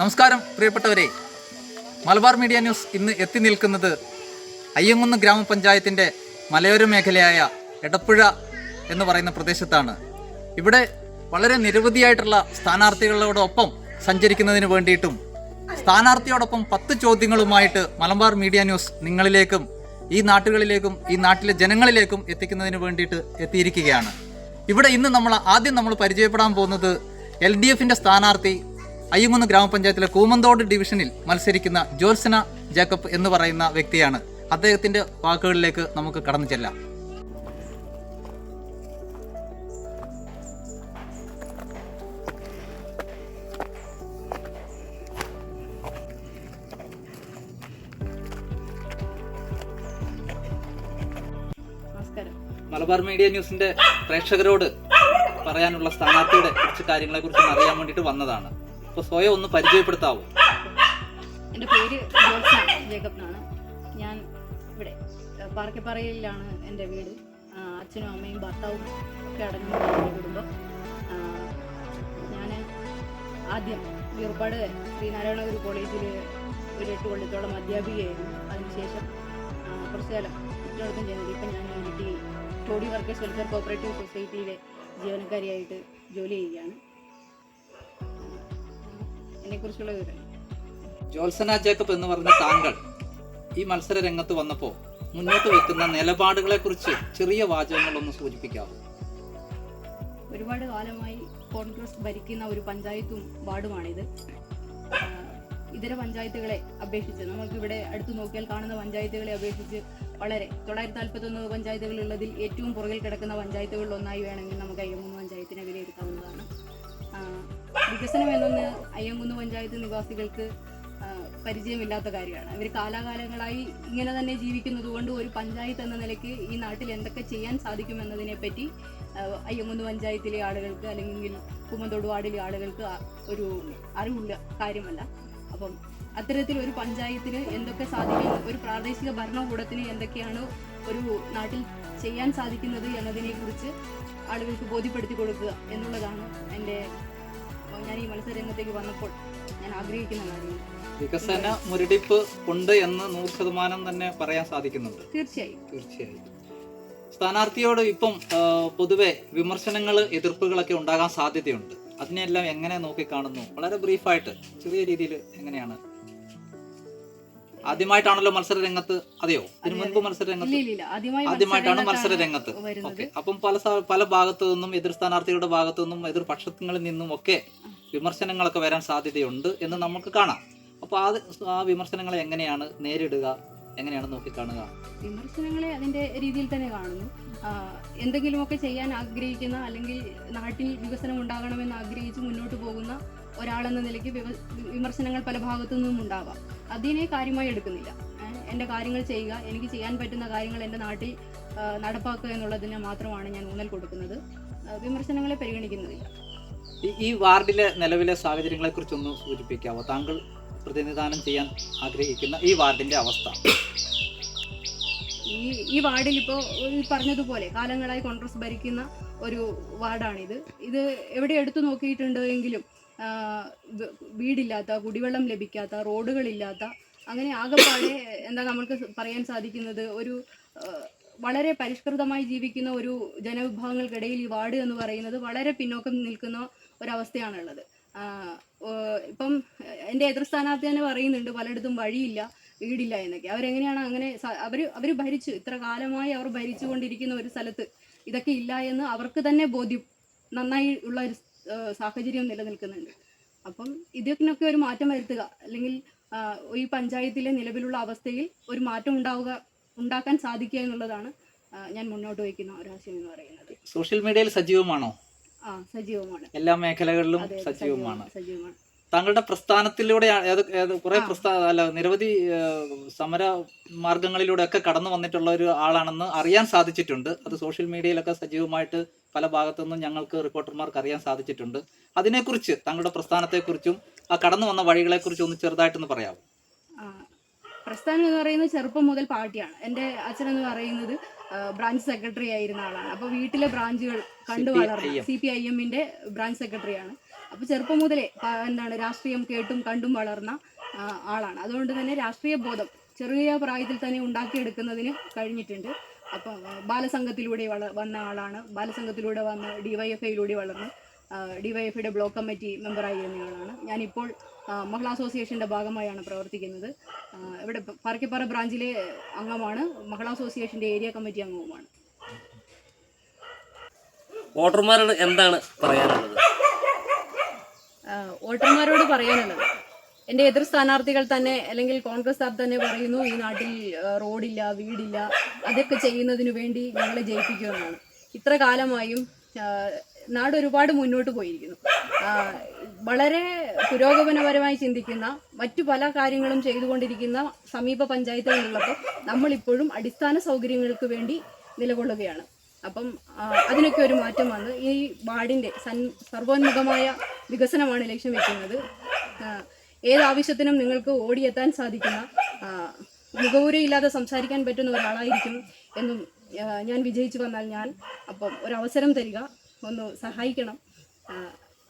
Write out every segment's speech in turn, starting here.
നമസ്കാരം പ്രിയപ്പെട്ടവരെ. Malabar media news ഇന്ന് എത്തി നിൽക്കുന്നത് അയ്യങ്കുന്ന് ഗ്രാമപഞ്ചായത്തിന്റെ മലയോര മേഖലയായ എടപ്പുഴ എന്ന് പറയുന്ന പ്രദേശത്താണ്. ഇവിടെ വളരെ നിരവധിയായിട്ടുള്ള സ്ഥാനാർത്ഥികളോടൊപ്പം സഞ്ചരിക്കുന്നതിന് വേണ്ടിയിട്ടും സ്ഥാനാർത്ഥിയോടൊപ്പം പത്ത് ചോദ്യങ്ങളുമായിട്ട് മലബാർ മീഡിയ ന്യൂസ് നിങ്ങളിലേക്കും ഈ നാട്ടുകളിലേക്കും ഈ നാട്ടിലെ ജനങ്ങളിലേക്കും എത്തിക്കുന്നതിന് വേണ്ടിയിട്ട് എത്തിയിരിക്കുകയാണ്. ഇവിടെ ഇന്ന് നമ്മൾ ആദ്യം നമ്മൾ പരിചയപ്പെടാൻ പോകുന്നത് എൽ ഡി എഫിന്റെ സ്ഥാനാർത്ഥി അയ്യങ്കുന്ന് ഗ്രാമപഞ്ചായത്തിലെ കൂമന്തോട് ഡിവിഷനിൽ മത്സരിക്കുന്ന ജോത്സന ജേക്കബ് എന്ന് പറയുന്ന വ്യക്തിയാണ്. അദ്ദേഹത്തിന്റെ വാക്കുകളിലേക്ക് നമുക്ക് കടന്നു ചെല്ലാം. മലബാർ മീഡിയ ന്യൂസിന്റെ പ്രേക്ഷകരോട് പറയാനുള്ള സ്ഥാനാർത്ഥിയുടെ കുറച്ച് കാര്യങ്ങളെ കുറിച്ച് അറിയാൻ വേണ്ടിയിട്ട് വന്നതാണ്. അപ്പോൾ സ്വയം ഒന്ന് പരിചയപ്പെടുത്താവോ എന്റെ പേര് ജോത്സന ജേക്കബ് എന്നാണ് ഞാൻ ഇവിടെ പാർക്കപ്പാറയിലാണ് എന്റെ വീട് അച്ഛനും അമ്മയും ഭർത്താവും ഒക്കെ എന്റെ കുടുംബം ഞാൻ ആദ്യം വീർപ്പാട് ശ്രീനാരായണ ഗുരു കോളേജിൽ ഒരു എട്ട് കൊല്ലത്തോളം അധ്യാപികയായിരുന്നു അതിനുശേഷം കുറച്ച് കാലം കുറ്റോടൊപ്പം ചെയ്യുന്നത് ഇപ്പം ഞാൻ വീട്ടിൽ ടോഡി വർക്കേഴ്സ് വെൽഫെയർ കോപ്പറേറ്റീവ് സൊസൈറ്റിയിലെ ജീവനക്കാരിയായിട്ട് ജോലി ചെയ്യുകയാണ് എന്നെക്കുറിച്ചുള്ള വിവരം ജോത്സന ജേക്കബ് എന്ന് പറഞ്ഞ താങ്കൾ ഈ മത്സര രംഗത്ത് വന്നപ്പോൾ മുന്നോട്ട് വെക്കുന്ന നിലപാടുകളെ കുറിച്ച് ചെറിയ വാചകങ്ങളൊന്ന് സൂചിപ്പിക്കാവോ? ഒരുപാട് കാലമായി കോൺഗ്രസ് ഭരിക്കുന്ന ഒരു പഞ്ചായത്തും വാർഡുമാണിത്. ഇതര പഞ്ചായത്തുകളെ അപേക്ഷിച്ച് നമുക്ക് ഇവിടെ അടുത്ത് നോക്കിയാൽ കാണുന്ന പഞ്ചായത്തുകളെ അപേക്ഷിച്ച് വളരെ തൊള്ളായിരത്തി നാൽപ്പത്തൊന്ന് പഞ്ചായത്തുകളുള്ളതിൽ ഏറ്റവും പുറകിൽ കിടക്കുന്ന പഞ്ചായത്തുകളിൽ ഒന്നായി വേണമെങ്കിൽ നമുക്ക് ആഹ് വികസനം എന്നൊന്ന് അയ്യങ്കുന്ന് പഞ്ചായത്ത് നിവാസികൾക്ക് പരിചയമില്ലാത്ത കാര്യമാണ്. അവർ കാലാകാലങ്ങളായി ഇങ്ങനെ തന്നെ ജീവിക്കുന്നത് കൊണ്ട് ഒരു പഞ്ചായത്ത് എന്ന നിലയ്ക്ക് ഈ നാട്ടിൽ എന്തൊക്കെ ചെയ്യാൻ സാധിക്കുമെന്നതിനെ പറ്റി ആഹ് അയ്യങ്കുന്ന് പഞ്ചായത്തിലെ ആളുകൾക്ക് അല്ലെങ്കിൽ കുമ്മന്തോട് വാർഡിലെ ആളുകൾക്ക് ഒരു അറിവുള്ള കാര്യമല്ല. അപ്പം അത്തരത്തിൽ ഒരു പഞ്ചായത്തിന് എന്തൊക്കെ സാധിക്കും ഒരു പ്രാദേശിക ഭരണകൂടത്തിന് എന്തൊക്കെയാണ് ഒരു നാട്ടിൽ ചെയ്യാൻ സാധിക്കുന്നത് എന്നതിനെ കുറിച്ച് ആളുകൾക്ക് ബോധ്യപ്പെടുത്തി കൊടുക്കുക എന്നുള്ളതാണ് എന്റെ ഞാൻ ഈ മത്സരരംഗത്തേക്ക് വന്നപ്പോൾ ഞാൻ ആഗ്രഹിക്കുന്ന വികസന മുരടിപ്പ് ഉണ്ട് എന്ന് നൂറ് ശതമാനം തന്നെ പറയാൻ സാധിക്കുന്നുണ്ട്. തീർച്ചയായും. തീർച്ചയായും. സ്ഥാനാർത്ഥിയോട് ഇപ്പം പൊതുവെ വിമർശനങ്ങൾ എതിർപ്പുകളൊക്കെ ഉണ്ടാകാൻ സാധ്യതയുണ്ട്. അതിനെല്ലാം എങ്ങനെ നോക്കിക്കാണുന്നു? വളരെ ബ്രീഫായിട്ട് ചെറിയ രീതിയിൽ എങ്ങനെയാണ് ആദ്യമായിട്ടാണല്ലോ മത്സര രംഗത്ത് അതെയോ ഇതിനു മുൻപ് മത്സര രംഗത്ത് ആദ്യമായിട്ടാണ് മത്സര രംഗത്ത് ഓക്കെ. അപ്പം പല പല ഭാഗത്തു നിന്നും എതിർ സ്ഥാനാർത്ഥികളുടെ ഭാഗത്തു നിന്നും എതിർ പക്ഷങ്ങളിൽ നിന്നും ഒക്കെ വിമർശനങ്ങളൊക്കെ വരാൻ സാധ്യതയുണ്ട് എന്ന് നമുക്ക് കാണാം. അപ്പോൾ ആ ആ വിമർശനങ്ങളെ എങ്ങനെയാണ് നേരിടുക? എങ്ങനെയാണ് നോക്കി കാണുക വിമർശനങ്ങളെ അതിന്റെ രീതിയിൽ തന്നെ കാണുന്നു. എന്തെങ്കിലുമൊക്കെ ചെയ്യാൻ ആഗ്രഹിക്കുന്ന അല്ലെങ്കിൽ നാട്ടിൽ വികസനം ഉണ്ടാകണമെന്ന് ആഗ്രഹിച്ച് മുന്നോട്ട് പോകുന്ന ഒരാളെന്ന നിലയ്ക്ക് വിമർശനങ്ങൾ പല ഭാഗത്തു നിന്നും ഉണ്ടാവാം. അതിനെ കാര്യമായി എടുക്കുന്നില്ല. എന്റെ കാര്യങ്ങൾ ചെയ്യുക എനിക്ക് ചെയ്യാൻ പറ്റുന്ന കാര്യങ്ങൾ എന്റെ നാട്ടിൽ നടപ്പാക്കുക എന്നുള്ളതിന് മാത്രമാണ് ഞാൻ ഊന്നൽ കൊടുക്കുന്നത്. വിമർശനങ്ങളെ പരിഗണിക്കുന്നില്ല. ഈ- ഈ വാർഡിലെ നിലവിലെ സാഹചര്യങ്ങളെ കുറിച്ചൊന്ന് സൂചിപ്പിക്കാവോ? താങ്കൾ പ്രതിനിധാനം ചെയ്യാൻ ആഗ്രഹിക്കുന്ന ഈ വാർഡിന്റെ അവസ്ഥ. ഈ ഈ വാർഡിൽ ഇപ്പോൾ പറഞ്ഞതുപോലെ കാലങ്ങളായി കോൺഗ്രസ് ഭരിക്കുന്ന ഒരു വാർഡാണിത്. ഇത് എവിടെ എടുത്തു നോക്കിയിട്ടുണ്ട് എങ്കിലും വീടില്ലാത്ത കുടിവെള്ളം ലഭിക്കാത്ത റോഡുകളില്ലാത്ത അങ്ങനെ ആകെപ്പാടെ എന്താ നമ്മൾക്ക് പറയാൻ സാധിക്കുന്നത് ഒരു വളരെ പരിഷ്കൃതമായി ജീവിക്കുന്ന ഒരു ജനവിഭാഗങ്ങൾക്കിടയിൽ ഈ വാർഡ് എന്ന് പറയുന്നത് വളരെ പിന്നോക്കം നിൽക്കുന്ന ഒരവസ്ഥയാണുള്ളത്. ഇപ്പം എന്റെ എതിർ സ്ഥാനാർത്ഥി തന്നെ പറയുന്നുണ്ട് പലയിടത്തും വഴിയില്ല. വീടില്ല എന്നൊക്കെ. അവരെങ്ങനെയാണ് അങ്ങനെ അവർ അവർ അവർ ഭരിച്ചു. ഇത്ര കാലമായി അവർ ഭരിച്ചുകൊണ്ടിരിക്കുന്ന ഒരു സ്ഥലത്ത് ഇതൊക്കെ ഇല്ല എന്ന് അവർക്ക് തന്നെ ബോധ്യം നന്നായി ഉള്ള ഒരു സാഹചര്യം നിലനിൽക്കുന്നുണ്ട്. അപ്പം ഇതിനൊക്കെ ഒരു മാറ്റം വരുത്തുക. അല്ലെങ്കിൽ ഈ പഞ്ചായത്തിലെ നിലവിലുള്ള അവസ്ഥയിൽ ഒരു മാറ്റം ഉണ്ടാവുക ഉണ്ടാക്കാൻ സാധിക്കുക എന്നുള്ളതാണ് ഞാൻ മുന്നോട്ട് വയ്ക്കുന്ന ഒരു ആശയം എന്ന് പറയുന്നത്. സോഷ്യൽ മീഡിയയിൽ സജീവമാണോ? ആ സജീവമാണ്. എല്ലാ മേഖലകളിലും സജീവമാണ് സജീവമാണ്. താങ്കളുടെ പ്രസ്ഥാനത്തിലൂടെ കുറെ പ്രസ്ഥാന പ്രസ്ഥാ അല്ല നിരവധി സമര മാർഗങ്ങളിലൂടെ ഒക്കെ കടന്നു വന്നിട്ടുള്ള ഒരു ആളാണെന്ന് അറിയാൻ സാധിച്ചിട്ടുണ്ട്. അത് സോഷ്യൽ മീഡിയയിലൊക്കെ സജീവമായിട്ട് പല ഭാഗത്തുനിന്നും ഞങ്ങൾക്ക് റിപ്പോർട്ടർമാർക്ക് അറിയാൻ സാധിച്ചിട്ടുണ്ട്. അതിനെക്കുറിച്ച് താങ്കളുടെ പ്രസ്ഥാനത്തെക്കുറിച്ചും ആ കടന്നു വന്ന വഴികളെക്കുറിച്ചും ഒന്ന് ചെറുതായിട്ടൊന്ന് പറയാമോ? പ്രസ്ഥാനം എന്ന് പറയുന്നത് ചെറുപ്പം മുതൽ പാർട്ടിയാണ്. എന്റെ അച്ഛനെന്ന് പറയുന്നത് ബ്രാഞ്ച് സെക്രട്ടറി ആയിരുന്ന ആളാണ്. അപ്പോൾ വീട്ടിലെ ബ്രാഞ്ചുകൾ കണ്ടു വളർന്നു. സി പി ഐ എമ്മിന്റെ ബ്രാഞ്ച് സെക്രട്ടറിയാണ് അപ്പോൾ ചെറുപ്പം മുതലേ എന്താണ് രാഷ്ട്രീയം കേട്ടും കണ്ടും വളർന്ന ആളാണ്. അതുകൊണ്ട് തന്നെ രാഷ്ട്രീയ ബോധം ചെറിയ പ്രായത്തിൽ തന്നെ ഉണ്ടാക്കിയെടുക്കുന്നതിന് കഴിഞ്ഞിട്ടുണ്ട്. അപ്പം ബാലസംഘത്തിലൂടെ വള വന്ന ആളാണ്. ബാലസംഘത്തിലൂടെ വന്ന് ഡിവൈഎഫ്ഐയിലൂടെ വളർന്ന്. ഡിവൈഎഫ്ഐയുടെ ബ്ലോക്ക് കമ്മിറ്റി മെമ്പറായിരുന്നയാളാണ് ഞാനിപ്പോൾ മഹിളാ അസോസിയേഷന്റെ ഭാഗമായാണ് പ്രവർത്തിക്കുന്നത്. ഇവിടെ പാർക്കിപ്പാറ ബ്രാഞ്ചിലെ അംഗമാണ്. മഹിളാ അസോസിയേഷന്റെ ഏരിയ കമ്മിറ്റി അംഗവുമാണ്. വോട്ടർമാരോട് എന്താണ് പറയാനുള്ളത്? വോട്ടർമാരോട് പറയാനുള്ളത്. എന്റെ എതിർ സ്ഥാനാർത്ഥികൾ തന്നെ അല്ലെങ്കിൽ കോൺഗ്രസ് കോൺഗ്രസ്സുകാർ തന്നെ പറയുന്നു ഈ നാട്ടിൽ റോഡില്ല വീടില്ല അതൊക്കെ ചെയ്യുന്നതിനു വേണ്ടി ഞങ്ങളെ ജയിപ്പിക്കുമെന്നാണ് ഇത്ര കാലമായും നാട് ഒരുപാട് മുന്നോട്ട് പോയിരിക്കുന്നു. വളരെ പുരോഗമനപരമായി ചിന്തിക്കുന്ന മറ്റു പല കാര്യങ്ങളും ചെയ്തുകൊണ്ടിരിക്കുന്ന സമീപ പഞ്ചായത്തുകളുള്ളപ്പോൾ നമ്മളിപ്പോഴും അടിസ്ഥാന സൗകര്യങ്ങൾക്ക് വേണ്ടി നിലകൊള്ളുകയാണ്. അപ്പം അതിനൊക്കെ ഒരു മാറ്റം വന്ന് ഈ വാർഡിന്റെ സൻ സർവോന്മുഖമായ വികസനമാണ് ലക്ഷ്യം വെക്കുന്നത്. ഏത് ആവശ്യത്തിനും നിങ്ങൾക്ക് ഓടിയെത്താൻ സാധിക്കുന്ന മുഖപൂരയില്ലാതെ സംസാരിക്കാൻ പറ്റുന്ന ഒരാളായിരിക്കും എന്നും ഞാൻ വിജയിച്ചു വന്നാൽ ഞാൻ അപ്പം ഒരവസരം തരിക. ഒന്ന് സഹായിക്കണം.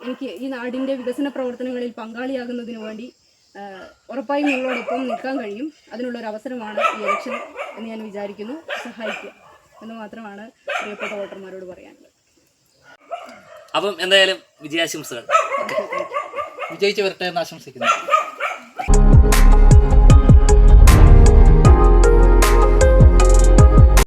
എനിക്ക് ഈ നാടിന്റെ വികസന പ്രവർത്തനങ്ങളിൽ പങ്കാളിയാകുന്നതിന് വേണ്ടി ഉറപ്പായും നിങ്ങളോടൊപ്പം നിൽക്കാൻ കഴിയും. അതിനുള്ളൊരു അവസരമാണ് ഈ ഇലക്ഷൻ എന്ന് ഞാൻ വിചാരിക്കുന്നു. സഹായിക്കുക എന്ന് മാത്രമാണ് പ്രിയപ്പെട്ട വോട്ടർമാരോട് പറയാനുള്ളത്. അപ്പം എന്തായാലും വിജയാശംസകൾ. വിജയിച്ചു വരട്ടെ എന്ന് ആശംസിക്കുന്നു.